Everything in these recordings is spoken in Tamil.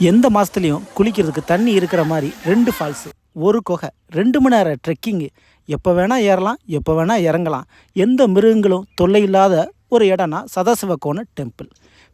எந்த மாதத்துலேயும் குளிக்கிறதுக்கு தண்ணி இருக்கிற மாதிரி ரெண்டு ஃபால்ஸு ஒரு குகை ரெண்டு மணி நேரம் ட்ரெக்கிங்கு எப்போ வேணால் ஏறலாம் எப்போ வேணால் இறங்கலாம். எந்த மிருகங்களும் தொல்லை இல்லாத ஒரு இடம்னா சதாசிவ கோண டெம்பிள்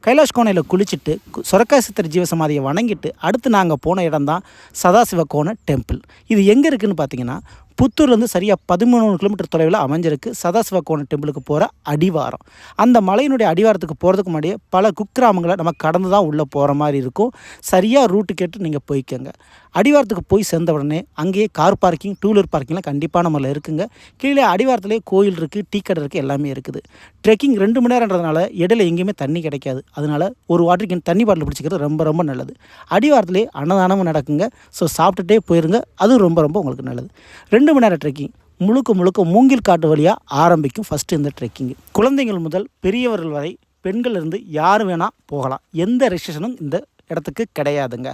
கைலாஷ் கோணையில் குளிச்சுட்டு கு- சொரக்காசித்தர் ஜீவசமாதியை வணங்கிட்டு அடுத்து நாங்கள் போன இடம் தான் சதாசிவ கோண டெம்பிள் இது எங்கே இருக்குதுன்னு பார்த்தீங்கன்னா புத்தூர்லேருந்து சரியாக பதிமூணு கிலோமீட்டர் தொலைவில் அமைஞ்சிருக்கு. சதாசிவ கோண டெம்பிளுக்கு போகிற அடிவாரம். அந்த மலையினுடைய அடிவாரத்துக்கு போகிறதுக்கு முன்னாடியே பல குக்கிராமங்களை நம்ம கடந்து தான் உள்ளே போகிற மாதிரி இருக்கும். சரியாக ரூட்டு கேட்டு நீங்கள் போய்க்கோங்க. அடிவாரத்துக்கு போய் சேர்ந்த உடனே அங்கேயே கார் பார்க்கிங் டூ வீலர் பார்க்கிங்லாம் கண்டிப்பாக நம்மள இருக்குங்க. கீழே அடிவாரத்துலேயே கோயில் இருக்குது டீ கடை இருக்குது எல்லாமே இருக்குது. ட்ரெக்கிங் ரெண்டு மணி நேரன்றதுனால இடையில எங்கேயுமே தண்ணி கிடைக்காது. அதனால ஒரு வாட்டர் கேன் தண்ணி பாட்டில் பிடிச்சிக்கிறது ரொம்ப ரொம்ப நல்லது. அடிவாரத்துலேயே அன்னதானமும் நடக்குங்க. ஸோ சாப்பிட்டுட்டே போயிருங்க. அதுவும் ரொம்ப ரொம்ப உங்களுக்கு நல்லது. ரெண்டு மணி நேரம் ட்ரெக்கிங் முழுக்க முழுக்க மூங்கில் காட்டு வழியாக ஆரம்பிக்கும் ஃபஸ்ட்டு இந்த ட்ரெக்கிங் குழந்தைகள் முதல் பெரியவர்கள் வரை பெண்கள் இருந்து யார் வேணால் போகலாம். எந்த ரெஸ்ட்ரிக்ஷனும் இந்த இடத்துக்கு கிடையாதுங்க.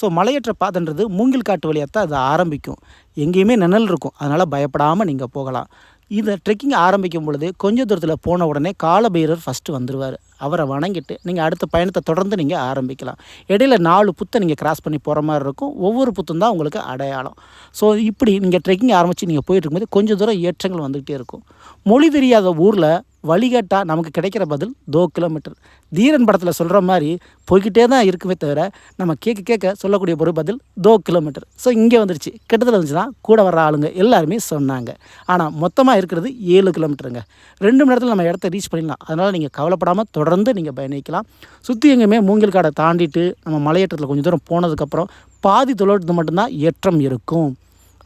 ஸோ மலையேற்ற பாதைன்றது மூங்கில் காட்டு வழியாக தான் அது ஆரம்பிக்கும். எங்கேயுமே நிழல் இருக்கும். அதனால் பயப்படாமல் நீங்கள் போகலாம். இந்த ட்ரெக்கிங் ஆரம்பிக்கும் பொழுது கொஞ்ச தூரத்தில் போன உடனே காலபைரர் ஃபஸ்ட்டு வந்துடுவார் அவரை வணங்கிட்டு நீங்கள் அடுத்த பயணத்தை தொடர்ந்து நீங்கள் ஆரம்பிக்கலாம். இடையில நாலு புத்தை நீங்கள் கிராஸ் பண்ணி போகிற மாதிரி இருக்கும். ஒவ்வொரு புத்தும் தான் உங்களுக்கு அடையாளம். ஸோ இப்படி நீங்கள் ட்ரெக்கிங் ஆரம்பித்து நீங்கள் போயிட்டு இருக்கும்போது கொஞ்சம் தூரம் ஏற்றங்கள் வந்துக்கிட்டே இருக்கும். மொழி தெரியாத ஊரில் வழிகட்டாக நமக்கு கிடைக்கிற பதில் தோ கிலோமீட்டர். தீரன் படத்தில் சொல்கிற மாதிரி போய்கிட்டே தான் இருக்குமே தவிர நம்ம கேட்க கேட்க சொல்லக்கூடிய ஒரு பதில் தோ கிலோமீட்டர். ஸோ இங்கே வந்துருச்சு. கிட்டத்தில் இருந்துச்சுன்னா கூட வர ஆளுங்க எல்லாருமே சொன்னாங்க. ஆனால் மொத்தமாக இருக்கிறது ஏழு கிலோமீட்டருங்க. ரெண்டு மணி நேரத்தில் நம்ம இடத்த ரீச் பண்ணிடலாம். அதனால் நீங்கள் கவலைப்படாமல் தொடர்ந்து நீங்கள் பயணிக்கலாம். சுற்றி எங்கேயுமே மூங்கில் காடை தாண்டிட்டு நம்ம மலையேற்றத்தில் கொஞ்சம் தூரம் போனதுக்கப்புறம் பாதி தொலைவு மட்டும்தான் ஏற்றம் இருக்கும்.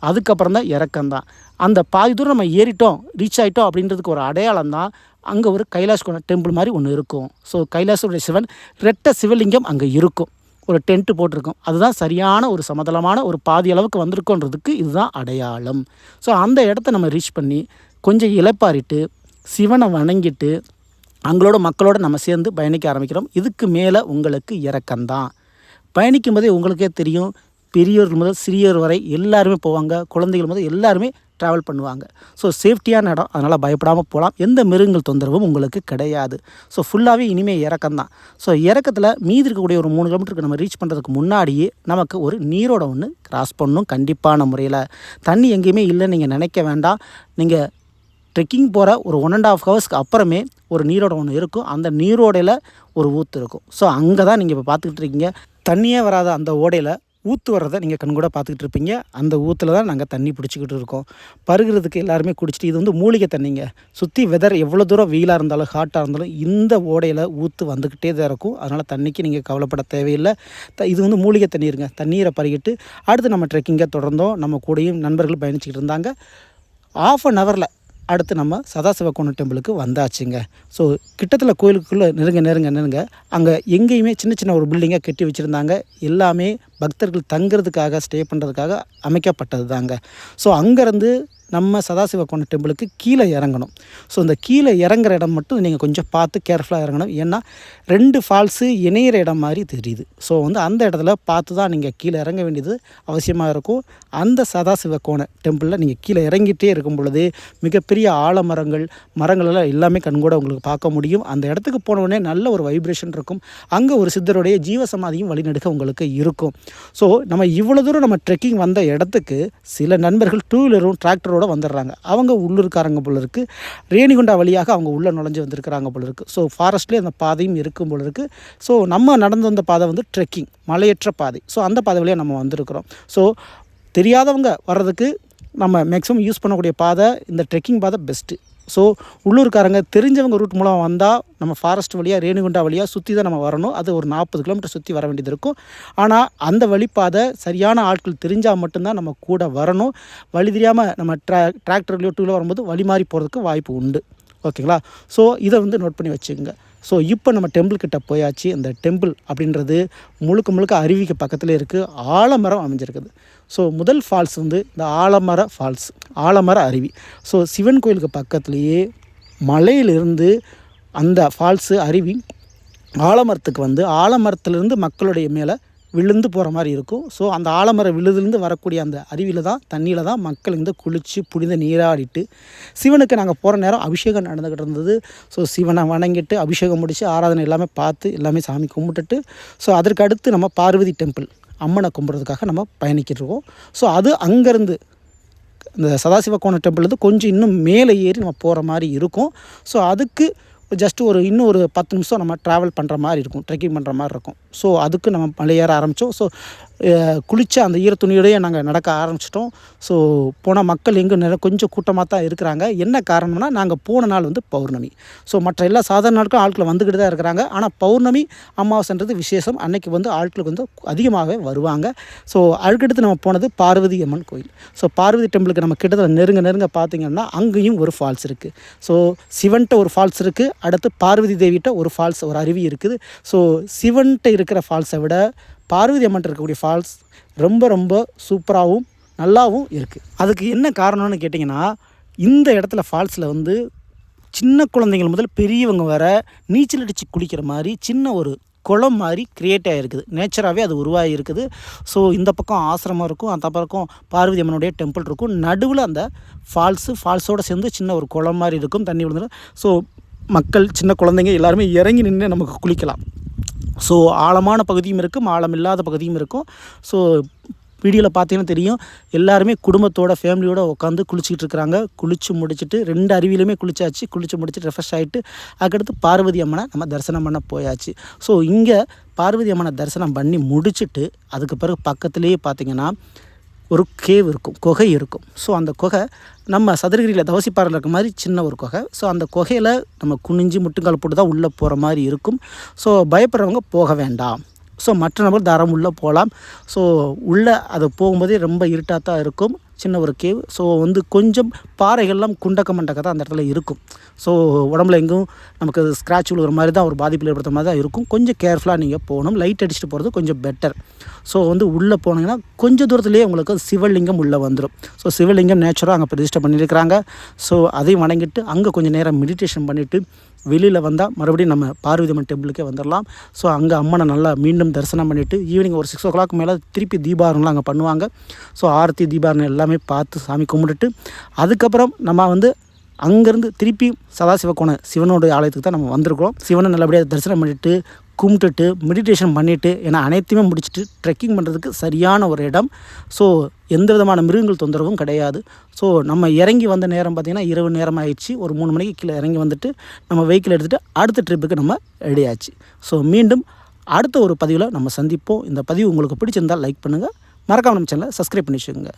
அதுக்கப்புறம் தான் இறக்கம் தான் அந்த பாதி தூரம் நம்ம ஏறிட்டோம் ரீச் ஆகிட்டோம் அப்படின்றதுக்கு ஒரு அடையாளம் தான் அங்கே ஒரு கைலாஷ் டெம்பிள் மாதிரி ஒன்று இருக்கும். ஸோ கைலாசோடைய சிவன் ரெட்ட சிவலிங்கம் அங்கே இருக்கும். ஒரு டென்ட்டு போட்டிருக்கும். அதுதான் சரியான ஒரு சமதளமான ஒரு பாதி அளவுக்கு வந்திருக்கோன்றதுக்கு இதுதான் அடையாளம். ஸோ அந்த இடத்த நம்ம ரீச் பண்ணி கொஞ்சம் இளைப்பாரிட்டு சிவனை வணங்கிட்டு அங்களோட மக்களோட நம்ம சேர்ந்து பயணிக்க ஆரம்பிக்கிறோம். இதுக்கு மேலே உங்களுக்கு இறக்கம்தான் பயணிக்கும் போதே உங்களுக்கே தெரியும் பெரியவர் முதல் சிறியோர் வரை எல்லாருமே போவாங்க குழந்தைகள் முதல் எல்லாருமே ட்ராவல் பண்ணுவாங்க. ஸோ சேஃப்டியான இடம் அதனால் பயப்படாமல் போகலாம் எந்த மிருகங்கள் தொந்தரவும் உங்களுக்கு கிடையாது. ஸோ ஃபுல்லாகவே இனிமேல் இறக்கம் தான். ஸோ இறக்கத்தில் மீதி இருக்கக்கூடிய ஒரு மூணு கிலோமீட்டருக்கு நம்ம ரீச் பண்ணுறதுக்கு முன்னாடியே நமக்கு ஒரு நீரோட ஒன்று கிராஸ் பண்ணணும் கண்டிப்பான முறையில். தண்ணி எங்கேயுமே இல்லைன்னு நீங்கள் நினைக்க வேண்டாம். நீங்கள் ட்ரெக்கிங் போகிற ஒரு ஒன் அண்ட் ஆஃப் ஹவர்ஸ்க்கு அப்புறமே ஒரு நீரோட ஒன்று இருக்கும். அந்த நீரோடையில் ஒரு ஊற்று இருக்கும். ஸோ அங்கே தான் நீங்கள் இப்போ பார்த்துக்கிட்டு இருக்கீங்க. தண்ணியே வராத அந்த ஓடையில் ஊற்று வர்றதை நீங்கள் கண்கூட பார்த்துக்கிட்டு இருப்பீங்க. அந்த ஊற்றுல தான் நாங்கள் தண்ணி பிடிச்சிக்கிட்டு இருக்கோம். பருகிறதுக்கு எல்லாருமே குடிச்சிட்டு இது வந்து மூலிகை தண்ணிங்க. சுற்றி வெதர் எவ்வளோ தூரம் வெயிலாக இருந்தாலும் ஹாட்டாக இருந்தாலும் இந்த ஓடையில் ஊற்று வந்துக்கிட்டே தான் இருக்கும். அதனால் தண்ணிக்கு நீங்கள் கவலைப்பட தேவையில்லை. த இது வந்து மூலிகை தண்ணீருங்க. தண்ணீரை பருகிட்டு அடுத்து நம்ம ட்ரெக்கிங்கை தொடர்ந்தோம். நம்ம கூடயும் நண்பர்கள் பயணிச்சுக்கிட்டு இருந்தாங்க. ஆஃப் அன் ஹவரில் அடுத்து நம்ம சதாசிவ டெம்பிளுக்கு வந்தாச்சுங்க. ஸோ கிட்டத்தில் கோயிலுக்குள்ளே நெருங்க நெருங்க நெருங்க அங்கே எங்கேயுமே சின்ன சின்ன ஒரு பில்டிங்காக கட்டி வச்சுருந்தாங்க. எல்லாமே பக்தர்கள் தங்குறதுக்காக ஸ்டே பண்ணுறதுக்காக அமைக்கப்பட்டது தாங்க ஸோ அங்கேருந்து நம்ம சதாசிவ கோண டெம்பிளுக்கு கீழே இறங்கணும். ஸோ இந்த கீழே இறங்குற இடம் மட்டும் நீங்கள் கொஞ்சம் பார்த்து கேர்ஃபுல்லாக இறங்கணும். ஏன்னா ரெண்டு ஃபால்ஸு இணையிற இடம் மாதிரி தெரியுது. ஸோ வந்து அந்த இடத்துல பார்த்து தான் நீங்கள் கீழே இறங்க வேண்டியது அவசியமாக இருக்கும். அந்த சதாசிவ கோண டெம்பிளில் நீங்கள் கீழே இறங்கிட்டே இருக்கும் பொழுது மிகப்பெரிய ஆலமரங்கள் மரங்கள் எல்லாம் எல்லாமே கண்கூட உங்களுக்கு பார்க்க முடியும். அந்த இடத்துக்கு போனவுடனே நல்ல ஒரு வைப்ரேஷன் இருக்கும். அங்கே ஒரு சித்தருடைய ஜீவசமாதியும் வழிநடுக்க உங்களுக்கு இருக்கும். ஸோ நம்ம இவ்வளோ தூரம் நம்ம ட்ரெக்கிங் வந்த இடத்துக்கு சில நண்பர்கள் டூ வீலரும் டிராக்டரோடு வந்துடுறாங்க. அவங்க உள்ளூர்காரங்க போல இருக்குது ரேணிகுண்டா வழியாக அவங்க உள்ளே நுழைஞ்சு வந்திருக்கிறாங்க போல இருக்குது ஸோ ஃபாரஸ்ட்லேயே அந்த பாதையும் இருக்கும் போல இருக்குது ஸோ நம்ம நடந்து வந்த பாதை வந்து ட்ரெக்கிங் மலையற்ற பாதை. ஸோ அந்த பாதை வழியாக நம்ம வந்திருக்கிறோம். ஸோ தெரியாதவங்க வர்றதுக்கு நம்ம மேக்ஸிமம் யூஸ் பண்ணக்கூடிய பாதை இந்த ட்ரெக்கிங் பாதை பெஸ்ட்டு ஸோ உள்ளூர்காரங்க தெரிஞ்சவங்க ரூட் மூலம் வந்தால் நம்ம ஃபாரஸ்ட் வழியாக ரேணுகுண்டா வழியாக சுற்றி தான் நம்ம வரணும். அது ஒரு நாற்பது கிலோமீட்டர் சுற்றி வர வேண்டியது இருக்கும். ஆனால் அந்த வழிப்பாதை சரியான ஆட்கள் தெரிஞ்சால் மட்டும்தான் நம்ம கூட வரணும். வழி தெரியாமல் நம்ம ட்ரா டிராக்டர்லையோ டூவில் வரும்போது வழி மாறி போகிறதுக்கு வாய்ப்பு உண்டு. ஓகேங்களா ஸோ இதை வந்து நோட் பண்ணி வச்சுக்கோங்க. ஸோ இப்போ நம்ம டெம்பிள் கிட்ட போயாச்சு. இந்த டெம்பிள் அப்படின்றது முழுக்க முழுக்க அருவிக்கு பக்கத்தில் இருக்குது ஆலமரம் அமைஞ்சிருக்குது. ஸோ முதல் ஃபால்ஸ் வந்து இந்த ஆலமர ஃபால்ஸ் ஆலமர அருவி. ஸோ சிவன் கோயிலுக்கு பக்கத்துலேயே மலையிலிருந்து அந்த ஃபால்ஸு அருவி ஆலமரத்துக்கு வந்து ஆலமரத்துலேருந்து மக்களுடைய மேலே விழுந்து போகிற மாதிரி இருக்கும். ஸோ அந்த ஆலமர விழுதுலேருந்து வரக்கூடிய அந்த அருவியில் தான் தண்ணியில் தான் மக்கள் இருந்து குளித்து புனித நீராடிட்டு சிவனுக்கு நாங்கள் போகிற நேரம் அபிஷேகம் நடந்துக்கிட்டு இருந்தது. ஸோ சிவனை வணங்கிட்டு அபிஷேகம் முடித்து ஆராதனை எல்லாமே பார்த்து எல்லாமே சாமி கும்பிட்டுட்டு ஸோ அதற்கு அடுத்து நம்ம பார்வதி டெம்பிள் அம்மனை கும்பிட்றதுக்காக நம்ம பயணிக்கிட்டு இருக்கோம். ஸோ அது அங்கேருந்து இந்த சதாசிவ கோண டெம்பிள்லேருந்து கொஞ்சம் இன்னும் மேலே ஏறி நம்ம போகிற மாதிரி இருக்கும். ஸோ அதுக்கு ஜஸ்ட் ஒரு இன்னும் ஒரு பத்து நிமிஷம் நம்ம ட்ராவல் பண்ணுற மாதிரி இருக்கும் ட்ரெக்கிங் பண்ணுற மாதிரி இருக்கும். ஸோ அதுக்கு நம்ம மலையேற ஆரம்பித்தோம் ஸோ குளித்த அந்த ஈரத்துணியோடய நாங்கள் நடக்க ஆரம்பிச்சிட்டோம். ஸோ போன மக்கள் எங்கே நிற கொஞ்சம் கூட்டமாக தான் இருக்கிறாங்க. என்ன காரணம்னா நாங்கள் போன நாள் வந்து பௌர்ணமி. ஸோ மற்ற எல்லா சாதாரண நாட்களும் ஆட்கள் வந்துக்கிட்டு தான் இருக்கிறாங்க. ஆனால் பௌர்ணமி அமாவாசைன்றது விசேஷம். அன்னைக்கு வந்து ஆட்களுக்கு வந்து அதிகமாகவே வருவாங்க. ஸோ அதுக்கடுத்து நம்ம போனது பார்வதி அம்மன் கோயில். ஸோ பார்வதி டெம்பிளுக்கு நம்ம கிட்டத்தட்ட நெருங்க நெருங்க பார்த்தீங்கன்னா அங்கேயும் ஒரு ஃபால்ஸ் இருக்குது ஸோ சிவன்கிட்ட ஒரு ஃபால்ஸ் இருக்குது அடுத்து பார்வதி தேவிகிட்ட ஒரு ஃபால்ஸ் ஒரு அருவி இருக்குது. ஸோ சிவன்கிட்ட இருக்கிற ஃபால்ஸை விட பார்வதி அம்மன் இருக்கக்கூடிய ஃபால்ஸ் ரொம்ப ரொம்ப சூப்பராகவும் நல்லாவும் இருக்குது அதுக்கு என்ன காரணம்னு கேட்டிங்கன்னா இந்த இடத்துல ஃபால்ஸில் வந்து சின்ன குழந்தைகள் முதல் பெரியவங்க வர நீச்சல் அடித்து குளிக்கிற மாதிரி சின்ன ஒரு குளம் மாதிரி க்ரியேட் ஆகிருக்குது நேச்சராகவே அது உருவாகி இருக்குது ஸோ இந்த பக்கம் ஆசிரமம் இருக்கும் அந்த பக்கம் பார்வதி அம்மனுடைய டெம்பிள் இருக்கும். நடுவில் அந்த ஃபால்ஸு ஃபால்ஸோடு சேர்ந்து சின்ன ஒரு குளம் மாதிரி இருக்கும் தண்ணி விழுந்துடும் ஸோ மக்கள் சின்ன குழந்தைங்க எல்லாருமே இறங்கி நின்று நமக்கு குளிக்கலாம். ஸோ ஆழமான பகுதியும் இருக்கும் ஆழம் இல்லாத பகுதியும் இருக்கும். ஸோ வீடியோவில் பார்த்தீங்கன்னா தெரியும். எல்லாருமே குடும்பத்தோட ஃபேமிலியோடு உட்காந்து குளிச்சுக்கிட்டு இருக்கிறாங்க. குளித்து முடிச்சுட்டு ரெண்டு அருவியிலுமே குளிச்சாச்சு. குளித்து முடிச்சுட்டு ரெஃப்ரெஷ் ஆகிட்டு அதுக்கடுத்து பார்வதி அம்மனை நம்ம தரிசனம் பண்ண போயாச்சு. ஸோ இங்கே பார்வதி அம்மனை தரிசனம் பண்ணி முடிச்சுட்டு அதுக்கு பிறகு பக்கத்துலேயே பார்த்தீங்கன்னா ஒரு கேவ் இருக்கும் குகை இருக்கும். ஸோ அந்த குகை நம்ம சதுரகிரியில் தவசிப்பாறையில் இருக்க மாதிரி சின்ன ஒரு குகை. ஸோ அந்த குகையில் நம்ம குனிஞ்சு முட்டுங்கால் போட்டு தான் உள்ளே போகிற மாதிரி இருக்கும். ஸோ பயப்படுறவங்க போக வேண்டாம். ஸோ மற்ற நபர் தாரம் உள்ளே போகலாம். ஸோ உள்ளே அது போகும்போதே ரொம்ப இருட்டாக தான் இருக்கும். சின்ன ஒரு கேவ் ஸோ வந்து கொஞ்சம் பாறைகள்லாம் குண்டக்க மண்டக்க தான் அந்த இடத்துல இருக்கும். ஸோ உடம்புல எங்கும் நமக்கு ஸ்க்ராட்ச் விழுகிற மாதிரி தான் ஒரு பாதிப்பில் ஏற்படுத்த மாதிரி தான் இருக்கும். கொஞ்சம் கேர்ஃபுல்லாக நீங்கள் போகணும். லைட் அடிச்சுட்டு போகிறது கொஞ்சம் பெட்டர் ஸோ வந்து உள்ளே போனீங்கன்னா கொஞ்சம் தூரத்துலேயே உங்களுக்கு சிவலிங்கம் உள்ளே வந்துடும் ஸோ சிவலிங்கம் நேச்சுராக அங்கே பிரதிஷ்டை பண்ணியிருக்கிறாங்க. ஸோ அதையும் வணங்கிட்டு அங்கே கொஞ்சம் நேரம் மெடிடேஷன் பண்ணிவிட்டு வெளியில் வந்தால் மறுபடியும் நம்ம பார்வதி அம்மன் டெம்பிளுக்கே வந்துடலாம் ஸோ அங்கே அம்மனை நல்லா மீண்டும் தரிசனம் பண்ணிவிட்டு ஈவினிங் ஒரு சிக்ஸ் ஓ கிளாக் மேலே திருப்பி தீபாரம்லாம் அங்கே பண்ணுவாங்க. ஸோ ஆரத்தி தீபாரணம் எல்லாமே பார்த்து சாமி கும்பிட்டுட்டு அதுக்கப்புறம் நம்ம வந்து அங்கேருந்து திருப்பி சதாசிவ கோண சிவனோட ஆலயத்துக்கு தான் நம்ம வந்திருக்கோம் சிவனை நல்லபடியாக தரிசனம் பண்ணிவிட்டு கும்பிட்டுட்டு மெடிடேஷன் பண்ணிவிட்டு ஏன்னா அனைத்தையுமே முடிச்சுட்டு ட்ரெக்கிங் பண்ணுறதுக்கு சரியான ஒரு இடம். ஸோ எந்த விதமான மிருகங்கள் தொந்தரவும் கிடையாது. ஸோ நம்ம இறங்கி வந்த நேரம் பார்த்திங்கன்னா இரவு நேரம் ஆயிடுச்சு ஒரு மூணு மணிக்கு கீழே இறங்கி வந்துட்டு நம்ம வெஹிக்கிள் எடுத்துகிட்டு அடுத்த ட்ரிப்புக்கு நம்ம ரெடி ஆச்சு. ஸோ மீண்டும் அடுத்த ஒரு பதிவில் நம்ம சந்திப்போம். இந்த பதிவு உங்களுக்கு பிடிச்சிருந்தால் லைக் பண்ணுங்கள் மறக்காம நம்ம சேனலை சப்ஸ்கிரைப் பண்ணி வச்சுக்கோங்க.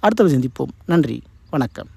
அடுத்த சந்திப்போம். நன்றி. வணக்கம்.